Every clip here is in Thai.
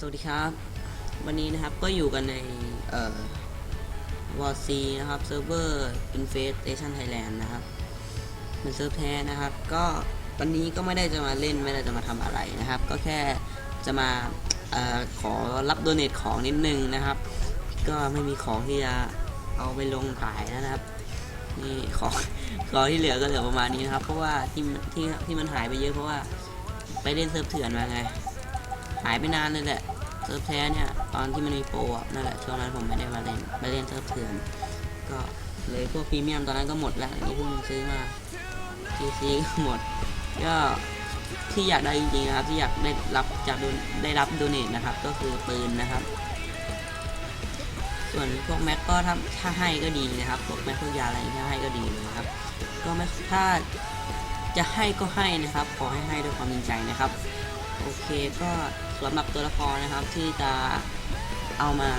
สวัสดีครับ วันนี้นะครับก็อยู่กันในเอ่อวอร์ซีนะครับเซิร์ฟเวอร์อินเฟสเ t ชันไทยแลนด์นะครับเป็นเซิร์ฟแท้นะครับ ก็วันนี้ก็ไม่ได้จะมาเล่นไม่ได้จะมาทำอะไรนะครับ ก็แค่จะมาเออขอรับโดเนทของนิดนึงนะครับ ก็ไม่มีของที่จะเอาไปลงขายนะครับนี่ของของที่เหลือก็เหลือประมาณนี้นะครับ เพราะว่าที่ที่ที่มันหายไปเยอะเพราะว่าไปเล่นเซิร์ฟเถื่อนมาไงายไปนานเลยแหละเซิร์ฟแท้เนี่ยตอนที่มันมีโปรนั่นแหละช่วงนั้นผมไม่ได้มาเล่นไปเล่นเซิร์ฟเถื่อนก็เลยพวกพรีเมียมตอนนั้นก็หมดแล้วนี่เพิ่งซื้อมาทีซีก็หมดก็ที่อยากได้จริงๆนะครับที่อยากได้รับจากโดนได้รับโดเนทนะครับ ก็คือปืนนะครับ ส่วนพวกแม็กก็ถ้าถ้าให้ก็ดีนะครับพวกแม็กพวกยาอะไรถ้าให้ก็ดีเลยนะครับ ก็ไม่ถ้าจะให้ก็ให้นะครับ ขอให้ให้ด้วยความจริงใจนะครับ โอเคก็สำหรับตัวละครนะครับที่จะเอามา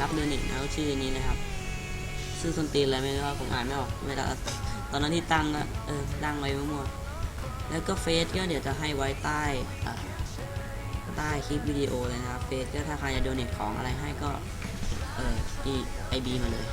รับเดือนหนึ่งนะชื่อนี้นะครับ ชื่อสนตีนอะไรไม่รู้ว่าผมอ่านไม่ออกเวลาตอนนั้นที่ตั้งก็เออตั้งไว้มั่วๆแล้วก็เฟซก็เดี๋ยวจะให้ไว้ใต้ใต้คลิปวิดีโอเลยนะครับเฟซก็ถ้าใครจะโดเนทของอะไรให้ก็เออไอบีมาเลย